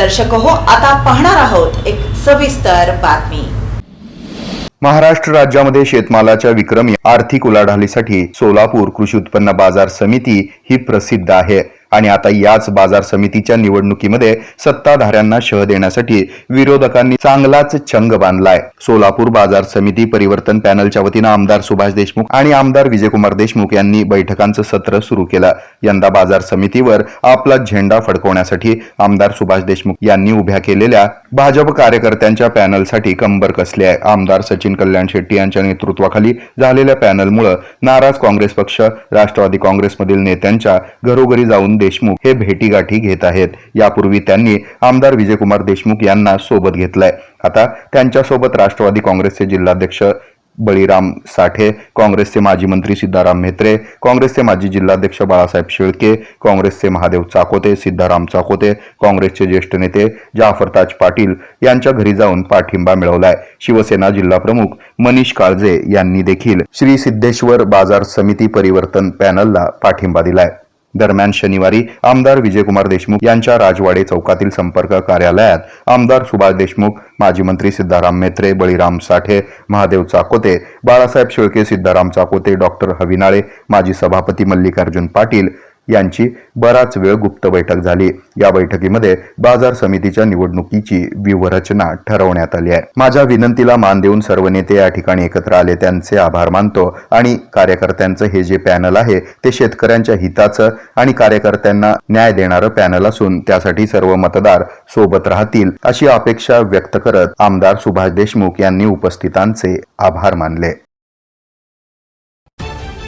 दर्शक हो आता पाहणार आहोत एक सविस्तर बातमी. महाराष्ट्र राज्यामध्ये शेतमालाच्या विक्रमी आर्थिक उलाढालीसाठी सोलापूर कृषी उत्पन्न बाजार समिती ही प्रसिद्ध आहे. आणि आता याच बाजार समितीच्या निवडणुकीमध्ये सत्ताधाऱ्यांना शह देण्यासाठी विरोधकांनी चांगलाच चंग बांधलाय. सोलापूर बाजार समिती परिवर्तन पॅनलच्या वतीनं आमदार सुभाष देशमुख आणि आमदार विजयकुमार देशमुख यांनी बैठकांचं सत्र सुरू केलं. यंदा बाजार समितीवर आपला झेंडा फडकवण्यासाठी आमदार सुभाष देशमुख यांनी उभ्या केलेल्या भाजप कार्यकर्त्यांच्या पॅनलसाठी कंबर कसले आहे. आमदार सचिन कल्याण शेट्टी यांच्या नेतृत्वाखाली झालेल्या पॅनलमुळे नाराज काँग्रेस पक्ष राष्ट्रवादी काँग्रेसमधील नेत्यांच्या घरोघरी जाऊन देशमुख हे भेटीगाठी घेत आहेत. यापूर्वी त्यांनी आमदार विजयकुमार देशमुख यांना सोबत घेतलंय. आता त्यांच्यासोबत राष्ट्रवादी काँग्रेसचे जिल्हाध्यक्ष बळीराम साठे काँग्रेसचे माजी मंत्री सिद्धाराम म्हेत्रे काँग्रेसचे माजी जिल्हाध्यक्ष बाळासाहेब शेळके काँग्रेसचे महादेव चाकोते सिद्धाराम चाकोते काँग्रेसचे ज्येष्ठ नेते जाफरताज पाटील यांच्या घरी जाऊन पाठिंबा मिळवलाय. शिवसेना जिल्हाप्रमुख मनीष काळजे यांनी देखील श्री सिद्धेश्वर बाजार समिती परिवर्तन पॅनलला पाठिंबा दिलाय. दरम्यान शनिवारी आमदार विजयकुमार देशमुख यांच्या राजवाडे चौकातील संपर्क कार्यालयात आमदार सुभाष देशमुख माजी मंत्री सिद्धाराम मेत्रे बळीराम साठे महादेव चाकोते बाळासाहेब शेळके सिद्धाराम चाकोते डॉक्टर हविनाळे माजी सभापती मल्लिकार्जुन पाटील यांची बराच वेळ गुप्त बैठक झाली. या बैठकीमध्ये बाजार समितीच्या निवडणुकीची व्यूहरचना ठरवण्यात आली आहे. माझ्या विनंतीला मान देऊन सर्व नेते या ठिकाणी एकत्र आले त्यांचे आभार मानतो आणि कार्यकर्त्यांचं हे जे पॅनल आहे ते शेतकऱ्यांच्या हिताचं आणि कार्यकर्त्यांना न्याय देणारं पॅनल असून त्यासाठी सर्व मतदार सोबत राहतील अशी अपेक्षा व्यक्त करत आमदार सुभाष देशमुख यांनी उपस्थितांचे आभार मानले.